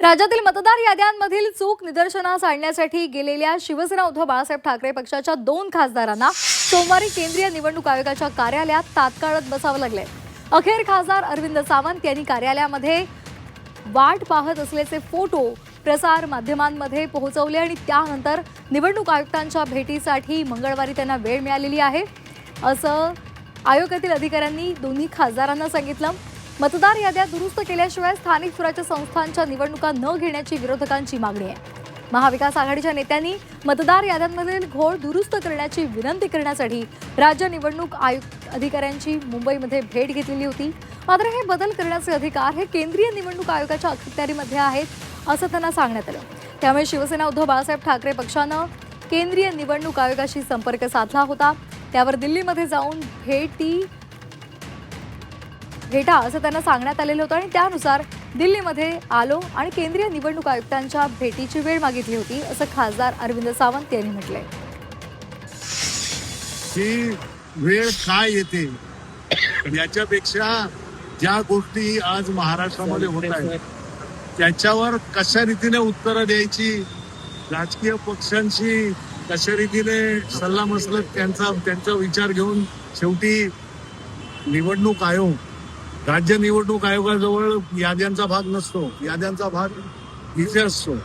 राज्यातील मतदार याद्यांमधील चूक निदर्शनास आणण्यासाठी गेलेल्या शिवसेना उद्धव बाळासाहेब ठाकरे पक्षाच्या दोन खासदारांना सोमवारी केंद्रीय निवडणूक आयोगाच्या कार्यालयात तात्काळत बसावं लागले अखेर खासदार अरविंद सावंत यांनी कार्यालयामध्ये वाट पाहत असल्याचे फोटो प्रसार माध्यमांमध्ये पोहोचवले आणि त्यानंतर निवडणूक आयुक्तांच्या भेटीसाठी मंगळवारी त्यांना वेळ मिळालेली आहे. असं आयोगातील अधिकाऱ्यांनी दोन्ही खासदारांना सांगितलं. मतदार याद्या दुरुस्त केल्याशिवाय स्थानिक स्वराज्य संस्थांच्या निवडणुका न घेण्याची विरोधकांची मागणी आहे. महाविकास आघाडीच्या नेत्यांनी मतदार याद्यांमधील घोळ दुरुस्त करण्याची विनंती करण्यासाठी राज्य निवडणूक आयुक्त अधिकाऱ्यांची मुंबईमध्ये भेट घेतलेली होती. मात्र हे बदल करण्याचे अधिकार हे केंद्रीय निवडणूक आयोगाच्या अखत्यारीमध्ये आहेत असं त्यांना सांगण्यात आलं. त्यामुळे शिवसेना उद्धव बाळासाहेब ठाकरे पक्षानं केंद्रीय निवडणूक आयोगाशी संपर्क साधला होता. त्यावर दिल्लीमध्ये जाऊन भेटी भेटा असं त्यांना सांगण्यात आलेलं होतं आणि त्यानुसार दिल्लीमध्ये आलो आणि केंद्रीय निवडणूक आयुक्तांच्या भेटीची वेळ मागितली होती असं खासदार अरविंद सावंत यांनी म्हटलंय. ही वेळ काय येते? याच्यापेक्षा ज्या गोष्टी आज महाराष्ट्रामध्ये होत आहेत त्याच्यावर कशा रीतीने उत्तरं द्यायची? राजकीय पक्षांशी कशा रीतीने सल्लामसलत त्यांचा त्यांचा विचार घेऊन शेवटी निवडणूक आयोग राज्य निवडणूक आयोगाजवळ याद्यांचा भाग नसतो. याद्यांचा भाग इथे असतो.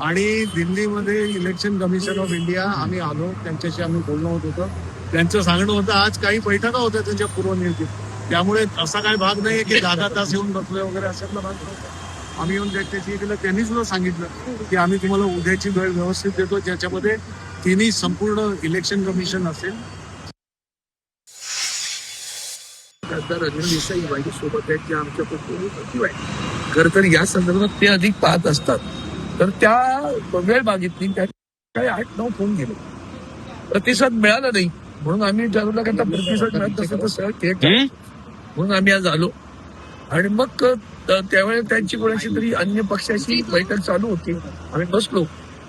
आणि दिल्लीमध्ये इलेक्शन कमिशन ऑफ इंडिया आम्ही आलो. त्यांच्याशी आम्ही बोलणं होत होतं. त्यांचं सांगणं होतं आज काही बैठका होत्या त्यांच्या पूर्वनियोजित. त्यामुळे असा काही भाग नाही की दहा तास येऊन बसलोय वगैरे अशातला भाग नव्हता. आम्ही येऊन त्याच्याशी केलं त्यांनी सुद्धा सांगितलं की आम्ही तुम्हाला उद्याची वेळ व्यवस्थित देतो. ज्याच्यामध्ये तिन्ही संपूर्ण इलेक्शन कमिशन असेल खासदार अनिल देसाई माझ्या सोबत आहेत त्या आमच्या खर तर या संदर्भात ते अधिक पाहत असतात. तर त्या वेळ मागितली त्या काही आठ नऊ फोन गेले. प्रतिसाद मिळाला नाही. म्हणून आम्ही ठरवलं की आता प्रतिसाद मिळत तर. म्हणून आम्ही आज आलो. आणि मग त्यावेळेस त्यांची कोणाशी तरी अन्य पक्षाची बैठक चालू होती. आम्ही बसलो.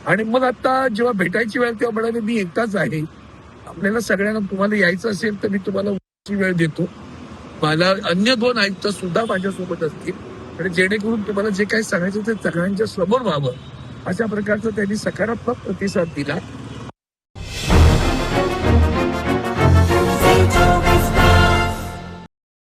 आणि मग आता जेव्हा भेटायची वेळ तेव्हा म्हणाले मी एकटाच आहे. आपल्याला सगळ्यांना तुम्हाला यायचं असेल तर मी तुम्हाला वेळ देतो. मला अन्य दोन आयुक्त सुद्धा माझ्यासोबत असतील. आणि जेणेकरून तुम्हाला जे काही सांगायचं ते सगळ्यांच्या समोर व्हावं. अशा प्रकारचा त्यांनी सकारात्मक प्रतिसाद दिला.